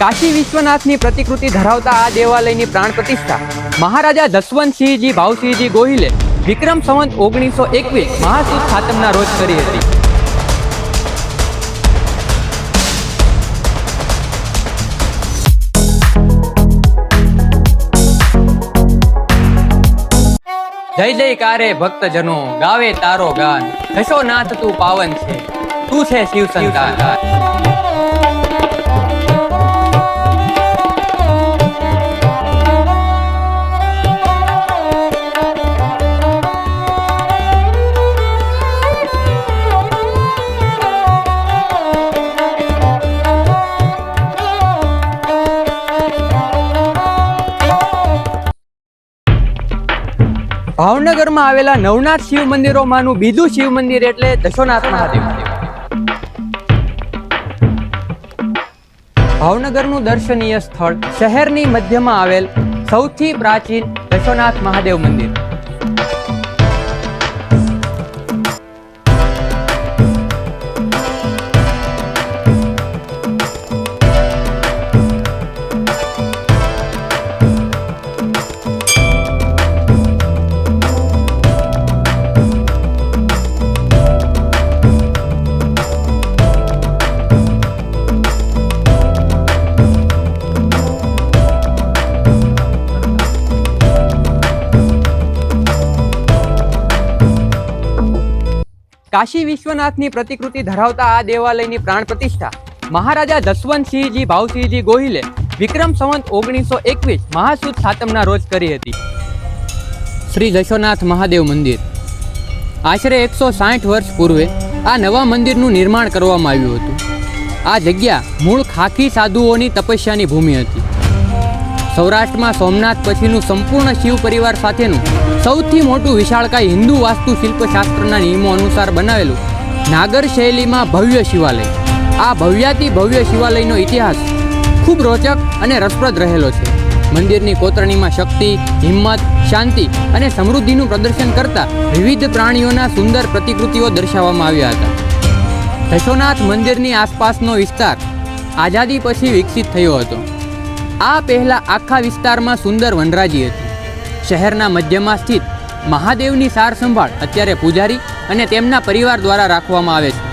કાશી વિશ્વનાથની પ્રતિકૃતિ ધરાવતા આ દેવાલયની પ્રાણ પ્રતિષ્ઠા. મહારાજા જસવંતસિંહજી ભાવસિંહજી ગોહિલે વિક્રમ સંવંત ઓગણીસો એકવીસ મહાસુદ ખાતમના રોજ કરી હતી. જય જયકારે ભક્તજનો, ગાવે તારો ગાન. જશો નાથ તું પાવન છે. તું છે શિવ સંતાન. ભાવનગરમાં આવેલા નવનાથ શિવ મંદિરોમાંનું બીજું શિવ મંદિર એટલે દશોનાથ મહાદેવ. ભાવનગરનું દર્શનીય સ્થળ શહેરની મધ્યમાં આવેલ સૌથી પ્રાચીન દશોનાથ મહાદેવ મંદિર. કાશી વિશ્વનાથની પ્રતિકૃતિ ધરાવતા આ દેવાલયની પ્રાણ પ્રતિષ્ઠા. મહારાજા જસવંતસિંહજી ભાવસિંહજી ગોહિલે વિક્રમ સંવંત ઓગણીસો એકવીસ મહાસુદ સાતમના રોજ કરી હતી. શ્રી જશોનાથ મહાદેવ મંદિર. આશરે એકસો સાઠ વર્ષ પૂર્વે આ નવા મંદિરનું નિર્માણ કરવામાં આવ્યું હતું. આ જગ્યા મૂળ ખાખી સાધુઓની તપસ્યાની ભૂમિ હતી. સૌરાષ્ટ્રમાં સોમનાથ પછીનું સંપૂર્ણ શિવ પરિવાર સાથેનું સૌથી મોટું વિશાળકાય હિન્દુ વાસ્તુશિલ્પશાસ્ત્રના નિયમો અનુસાર બનાવેલું નાગર શૈલીમાં ભવ્ય શિવાલય. આ ભવ્યાતિ ભવ્ય શિવાલયનો ઇતિહાસ ખૂબ રોચક અને રસપ્રદ રહેલો છે. મંદિરની કોતરણીમાં શક્તિ, હિંમત, શાંતિ અને સમૃદ્ધિનું પ્રદર્શન કરતા વિવિધ પ્રાણીઓના સુંદર પ્રતિકૃતિઓ દર્શાવવામાં આવ્યા હતા. જશોનાથ મંદિરની આસપાસનો વિસ્તાર આઝાદી પછી વિકસિત થયો હતો. આ પહેલા આખા વિસ્તારમાં સુંદર વનરાજી હતી. શહેરના મધ્યમાં સ્થિત મહાદેવની સાર સંભાળ અત્યારે પૂજારી અને તેમના પરિવાર દ્વારા રાખવામાં આવે છે.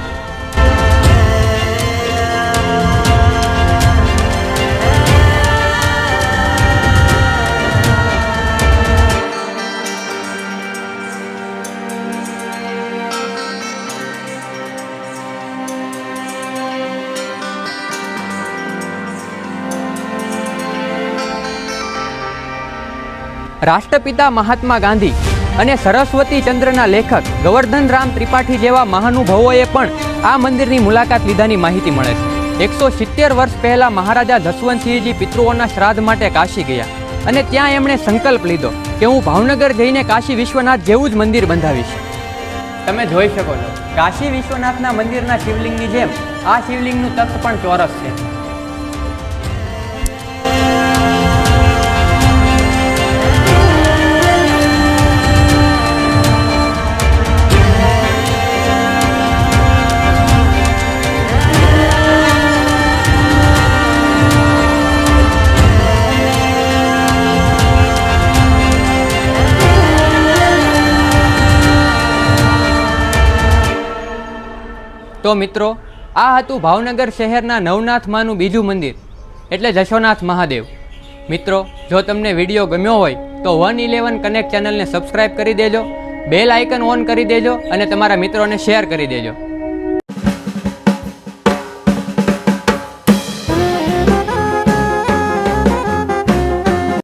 રાષ્ટ્રપિતા મહાત્મા ગાંધી અને સરસ્વતી ચંદ્રના લેખક ગવર્ધન રામ ત્રિપાઠી જેવા મહાનુભાવોએ પણ આ મંદિરની મુલાકાત લીધાની માહિતી મળે છે. એકસો સિત્તેર વર્ષ પહેલાં મહારાજા જસવંતસિંહજી પિતૃઓના શ્રાદ્ધ માટે કાશી ગયા અને ત્યાં એમણે સંકલ્પ લીધો કે હું ભાવનગર જઈને કાશી વિશ્વનાથ જેવું જ મંદિર બંધાવીશ. તમે જોઈ શકો છો, કાશી વિશ્વનાથના મંદિરના શિવલિંગની જેમ આ શિવલિંગનું તખ્ત પણ ચોરસ છે. તો મિત્રો, આ હતું ભાવનગર શહેરના નવનાથમાંનું બીજું મંદિર, એટલે જશોનાથ મહાદેવ. મિત્રો, જો તમને વીડિયો ગમ્યો હોય, તો વન ઇલેવન કનેક્ટ ચેનલને સબસ્ક્રાઈબ કરી દેજો, બેલ આઇકન ઓન કરી દેજો અને તમારા મિત્રોને શેર કરી દેજો.